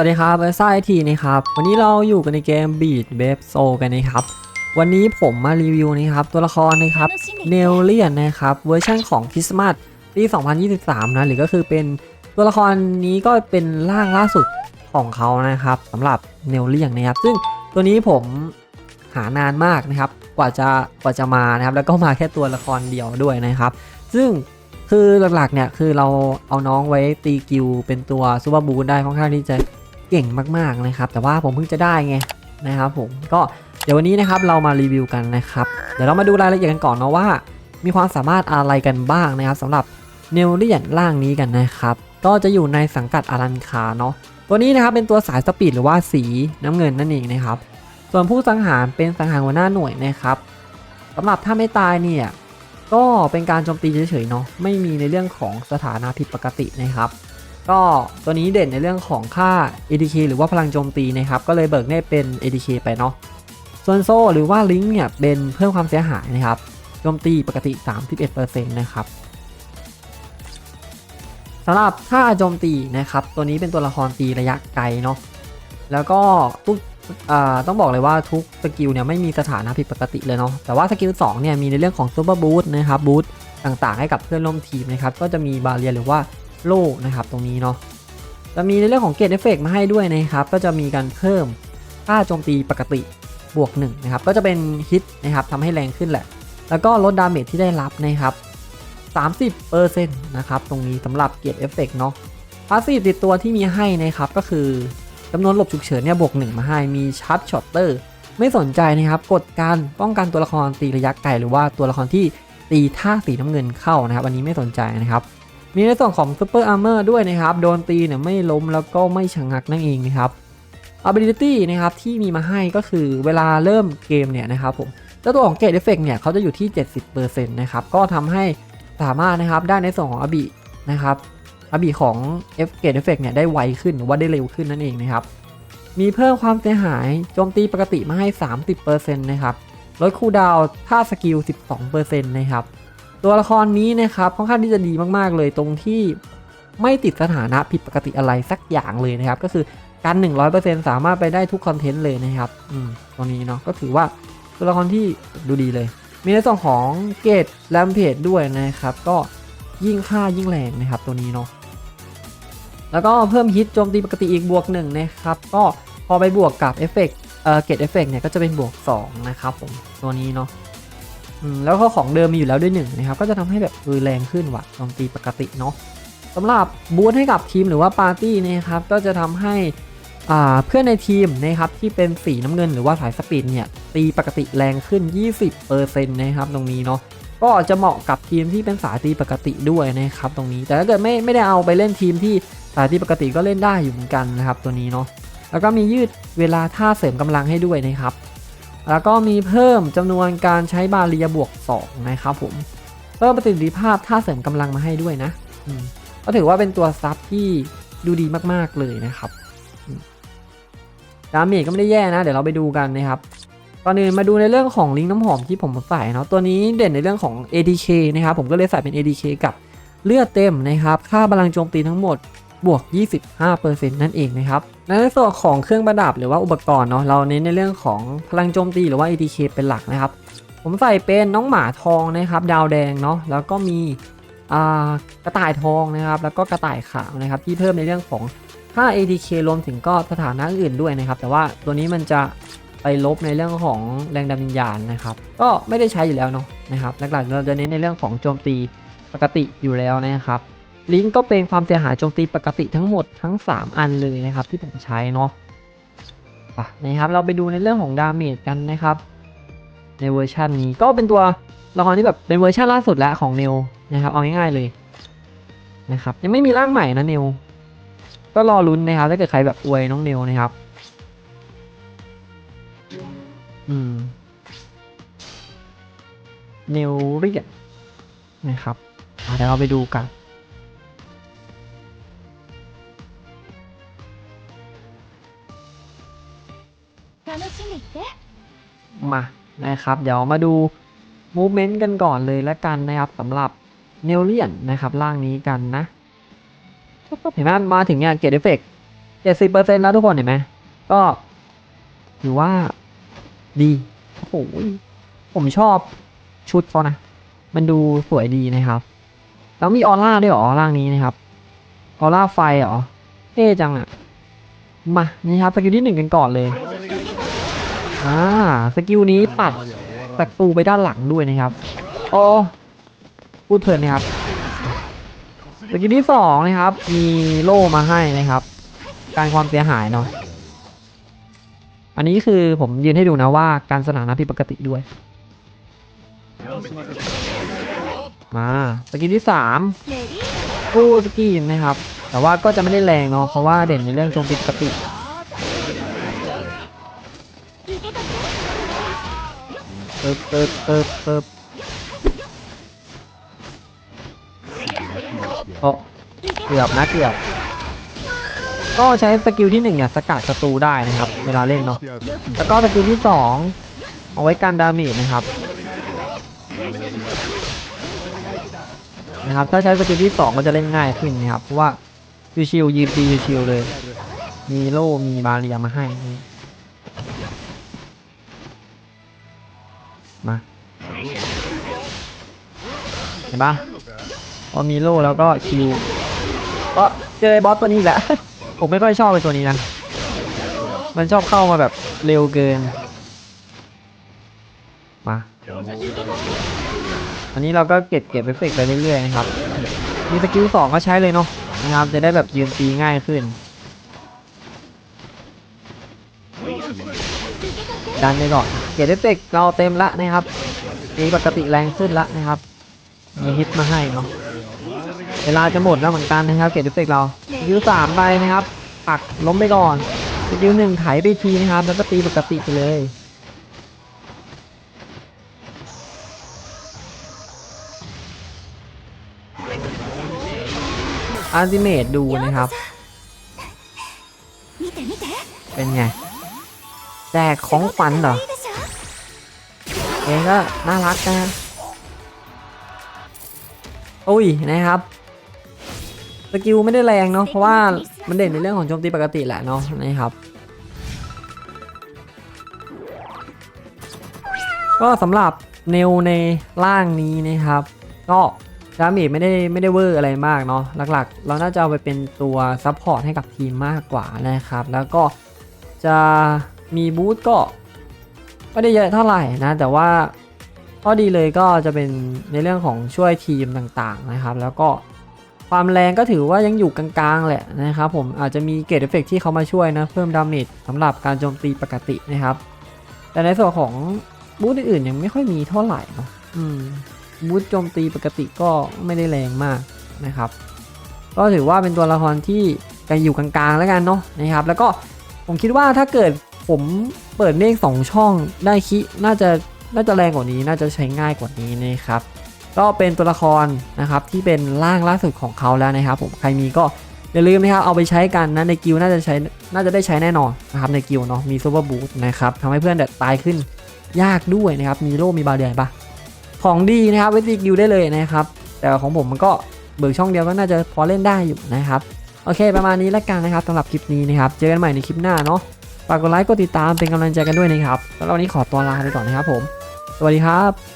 วัสดีครับเอซ่าไอทีนะครับ วันนี้เราอยู่กันในเกม Beat b a b Soul กันนะครับ วันนี้ผมมารีวิวนะครับ ตัวละครนะครับเนลเลียนนะครับ เวอร์ชันของคริสต์มาสปี 2023 นะ หรือก็คือเป็นตัวละครนี้ก็เป็นร่างล่าสุดของเขานะครับสำหรับเนลเลียนนะครับ ซึ่งตัวนี้ผมหานานมากนะครับ กว่าจะกว่าจะมานะครับ แล้วก็มาแค่ตัวละครเดียวด้วยนะครับ ซึ่งคือหลักๆเนี่ยคือเราเอาน้องไว้ตีกิวเป็นตัวซูเปอร์บูนได้ค่อนข้างที่จะ เก่งมากๆนะครับ แต่ว่าผมเพิ่งจะได้ไงนะครับผมก็เดี๋ยววันนี้นะครับเรามารีวิวกันนะครับเดี๋ยวเรามาดูรายละเอียดกันก่อนเนาะว่า มีความสามารถอะไรกันบ้างนะครับสำหรับเนลเลียนร่างนี้กันนะครับ ก็จะอยู่ในสังกัดอารันคาเนาะตัวนี้นะครับเป็นตัวสายสปีดหรือว่าสีน้ำเงินนั่นเองนะครับ ส่วนผู้สังหารเป็นสังหารหัวหน้าหน่วยนะครับสำหรับถ้าไม่ตายเนี่ยก็เป็นการโจมตีเฉยๆเนาะไม่มีในเรื่องของสถานะผิดปกตินะครับ ก็ตัวนี้เด่นในเรื่องของค่า ADK หรือว่าพลังโจมตีนะครับ ก็เลยเบิกเนตเป็น ADK ไปเนาะ ส่วนโซ่หรือว่าลิงก์เนี่ยเป็นเพิ่มความเสียหายนะครับ โจมตีปกติ 31%นะครับสำหรับค่าโจมตีนะครับ ตัวนี้เป็นตัวละครตีระยะไกลเนาะ แล้วก็ทุกต้องบอกเลยว่าทุกสกิลเนี่ยไม่มีสถานะผิดปกติเลยเนาะ แต่ว่าสกิล2เนี่ยมีในเรื่องของซูเปอร์บูสต์นะครับบูสต์ต่างๆให้กับเพื่อนร่วมทีมนะครับ ก็จะมีบาเรียหรือว่า โล่นะครับ ตรงนี้เนาะจะมีในเรื่องของเกตเอฟเฟกมาให้ด้วยนะครับ ก็จะมีการเพิ่มค่าโจมตีปกติบวก1นะครับ ก็จะเป็นฮิตนะครับทำให้แรงขึ้นแหละ แล้วก็ลดดาเมจที่ได้รับนะครับ 30%นะครับ ตรงนี้สำหรับเกียรติเอฟเฟกเนาะพาสซีฟติดตัวที่มีให้นะครับ ก็คือจำนวนหลบฉุกเฉินเนี่ยบวก1มาให้ มีชาร์จช็อตเตอร์ ไม่สนใจนะครับ กดการป้องกันตัวละครตีระยะไกลหรือว่าตัวละครที่ตีท่าสีน้ำเงินเข้านะครับ อันนี้ไม่สนใจนะครับ มีในส่วนของซูเปอร์อาร์เมอร์ด้วยนะครับ โดนตีเนี่ยไม่ล้มแล้วก็ไม่ชะงักนั่นเองนะครับ ability นะครับที่มีมาให้ก็คือเวลาเริ่มเกมเนี่ยนะครับผมเจ้าตัวของเกตเอฟเฟกเนี่ยเขาจะอยู่ที่ 70%นะครับ ก็ทำให้สามารถนะครับได้ในส่วนของอบินะครับอบิของเอฟเกตเอฟเฟกเนี่ยได้ไวขึ้นหรือว่าได้เร็วขึ้นนั่นเองนะครับ มีเพิ่มความเสียหายโจมตีปกติมาให้ 30%นะครับลดคูลดาวน์ท่าสกิล 12%นะครับ ตัวละครนี้นะครับค่อนข้างที่จะดีมากๆเลยตรงที่ไม่ติดสถานะผิดปกติอะไรสักอย่างเลยนะครับ ก็คือการ 100%สามารถไปได้ทุกคอนเทนต์เลยนะครับอืมตรงนี้เนาะก็ถือว่าตัวละครที่ดูดีเลย มีในส่วนของเกตแลมเพจด้วยนะครับ ก็ยิ่งค่ายิ่งแรงนะครับตัวนี้เนาะแล้วก็เพิ่มฮิตโจมตีปกติอีกบวกหนึ่งนะครับ ก็พอไปบวกกับเอฟเฟกต์เอ่อเกตเอฟเฟกต์เนี่ยก็จะเป็นบวก2นะครับผมตัวนี้เนาะ แล้วก็ของเดิมมีอยู่แล้วด้วย1นะครับ ก็จะทำให้แบบเออแรงขึ้นว่ะโจมตีปกติเนาะสำหรับบูทให้กับทีมหรือว่าปาร์ตี้นะครับ ก็จะทำให้อ่าเพื่อนในทีมนะครับที่เป็นสีน้ำเงินหรือว่าสายสปีดเนี่ยตีปกติแรงขึ้น 20%นะครับตรงนี้เนาะก็จะเหมาะกับทีมที่เป็นสายตีปกติด้วยนะครับตรงนี้ แต่ถ้าเกิดไม่ไม่ได้เอาไปเล่นทีมที่สายตีปกติก็เล่นได้อยู่เหมือนกันนะครับตัวนี้เนาะแล้วก็มียืดเวลาท่าเสริมกำลังให้ด้วยนะครับ แล้วก็มีเพิ่มจำนวนการใช้บาเรียบวก 2 นะครับผม เพิ่มประสิทธิภาพท่าเสริมกำลังมาให้ด้วยนะก็ถือว่าเป็นตัวซับที่ดูดีมากๆเลยนะครับอืมดาเมจก็ไม่ได้แย่นะ เดี๋ยวเราไปดูกันนะครับก่อนอื่นมาดูในเรื่องของลิงน้ำหอมที่ผมใส่เนาะตัวนี้เด่นในเรื่องของ ADK นะครับผมก็เลยใส่เป็น ADK กับเลือดเต็มนะครับ ค่าพลังโจมตีทั้งหมด บวก 25%นั่นเองนะครับในส่วนของเครื่องประดับหรือว่าอุปกรณ์เนาะเราเน้นในเรื่องของพลังโจมตีหรือว่า ADK เป็นหลักนะครับ ผมใส่เป็นน้องหมาทองนะครับ ดาวแดงเนาะแล้วก็มีกระต่ายทองนะครับ แล้วก็กระต่ายขาวนะครับ ที่เพิ่มในเรื่องของค่า ADK รวมถึงก็สถานะอื่นด้วยนะครับ แต่ว่าตัวนี้มันจะไปลบในเรื่องของแรงดันวิญญาณนะครับ ก็ไม่ได้ใช้อยู่แล้วเนาะนะครับหลักๆเราจะเน้นในเรื่องของโจมตีปกติอยู่แล้วนะครับ ลิงก์ก็เป็นความเสียหายโจมตีปกติทั้งหมดทั้ง 3 อันเลยนะครับที่ผมใช้เนาะนะครับเราไปดูในเรื่องของดาเมจกันนะครับ ในเวอร์ชันนี้ก็เป็นตัวละครที่แบบเป็นเวอร์ชันล่าสุดแล้วของเนลนะครับเอาง่ายๆเลยนะครับยังไม่มีร่างใหม่นะเนลก็รอลุ้นนะครับถ้าเกิดใครแบบอวยน้องเนลนะครับ อืมเนลเรียนนะครับเดี๋ยวเราไปดูกัน มานะครับ เดี๋ยวมาดู movement กันก่อนเลยแล้วกันนะครับสำหรับเนลเลียนนะครับร่างนี้กันนะเห็นไหมมาถึงเนี่ยเกตเอฟเฟกเกเจ็ดสิบเปอร์เซ็นต์แล้วทุกคนเห็นไหมก็ถือว่าดีโอ้โหผมชอบชุดเขานะ มันดูสวยดีนะครับ แล้วมีออร่าด้วยหรอร่างนี้นะครับ ออร่าไฟหรอเท่จังอะมา นี่ครับสกิลที่หนึ่งกันก่อนเลย่าสกิลนี้ปัดศัตูไปด้านหลังด้วยนะครับโอ้พูดเถินนะครับสกิลที่สองนะครับ มีโล่มาให้นะครับ การความเสียหายเนาะอันนี้คือผมยืนให้ดูนะว่าการสนามนะผิดปกติด้วย มาสกิลที่สามกู้สกิลนะครับ แต่ว่าก็จะไม่ได้แรงเนาะเพราะว่าเด่นในเรื่องโจมตีปกติ เติบเติบเติบเติบโอ้เกือบนะเกือบ ก็ใช้สกิลที่หนึ่งเนี่ยสกัดศัตรูได้นะครับ เวลาเล่นเนาะ แล้วก็สกิลที่สองเอาไว้กันดาเมจนะครับ นะครับ ถ้าใช้สกิลที่สองก็จะเล่นง่ายขึ้นนะครับ เพราะว่าชิวๆยืนตีชิวๆเลย มีโล่มีบาเรียมาให้ มาเห็นปะพอมีโล่แล้วก็คิวก็เจอบอสตัวนี้อีกแล้ว ผมไม่ค่อยชอบไอ้ตัวนี้นะมันชอบเข้ามาแบบเร็วเกิน มา อันนี้เราก็เก็บเก็บเอฟเฟกไปเรื่อยๆนะครับ มีสกิลสองก็ใช้เลยเนาะนะครับจะได้แบบยืนตีง่ายขึ้น ดันไปก่อน เกียรติเต็กเราเต็มละนะครับมีปกติแรงขึ้นละนะครับ มีฮิตมาให้เนาะเวลาจะหมดแล้วเหมือนกันนะครับ เกียรติเต็กเราคิวสามไปนะครับ ปักล้มไปก่อนคิวหนึ่งไถไปทีนะครับ แล้วก็ตีปกติไปเลยอัลติเมตดูนะครับ เป็นไงแจกของขวัญเหรอ เองก็น่ารักนะอุ้ยนะครับสกิลไม่ได้แรงเนาะเพราะว่ามันเด่นในเรื่องของโจมตีปกติแหละเนาะนะครับ ก็สำหรับเนวในร่างนี้นะครับ ก็ดาเมจไม่ได้ไม่ได้เวอร์อะไรมากเนาะหลักๆ เราน่าจะเอาไปเป็นตัวซัพพอร์ตให้กับทีมมากกว่านะครับ แล้วก็จะมีบูทก็ ไม่ได้เยอะเท่าไหร่นะ แต่ว่าข้อดีเลยก็จะเป็นในเรื่องของช่วยทีมต่างๆนะครับ แล้วก็ความแรงก็ถือว่ายังอยู่กลางๆแหละนะครับผมอาจจะมีเกรดเอฟเฟกที่เขามาช่วยนะ เพิ่มดาเมจสำหรับการโจมตีปกตินะครับ แต่ในส่วนของบูธอื่นๆยังไม่ค่อยมีเท่าไหร่นะอืมบูธโจมตีปกติก็ไม่ได้แรงมากนะครับ ก็ถือว่าเป็นตัวละครที่กันอยู่กลางๆแล้วกันเนาะนะครับ แล้วก็ผมคิดว่าถ้าเกิด ผมเปิดเมฆสองช่องได้คิน่าจะน่าจะแรงกว่านี้น่าจะใช้ง่ายกว่านี้นะครับ ก็เป็นตัวละครนะครับที่เป็นร่างล่าสุดของเขาแล้วนะครับผมใครมีก็อย่าลืมนะครับเอาไปใช้กันนะในกิลน่าจะใช้น่าจะได้ใช้แน่นอนนะครับในกิลเนาะมีซูเปอร์บูทนะครับทำให้เพื่อนแบบตายขึ้นยากด้วยนะครับมีโล่มีบาเดียนปะของดีนะครับไว้ตีกิลได้เลยนะครับ แต่ของผมมันก็เบิกช่องเดียวก็น่าจะพอเล่นได้อยู่นะครับ โอเคประมาณนี้แล้วกันนะครับสำหรับคลิปนี้นะครับ เจอกันใหม่ในคลิปหน้าเนาะ ฝากกดไลค์กดติดตามเป็นกำลังใจกันด้วยนะครับแล้ววันนี้ขอตัวลาไปก่อนนะครับผม สวัสดีครับ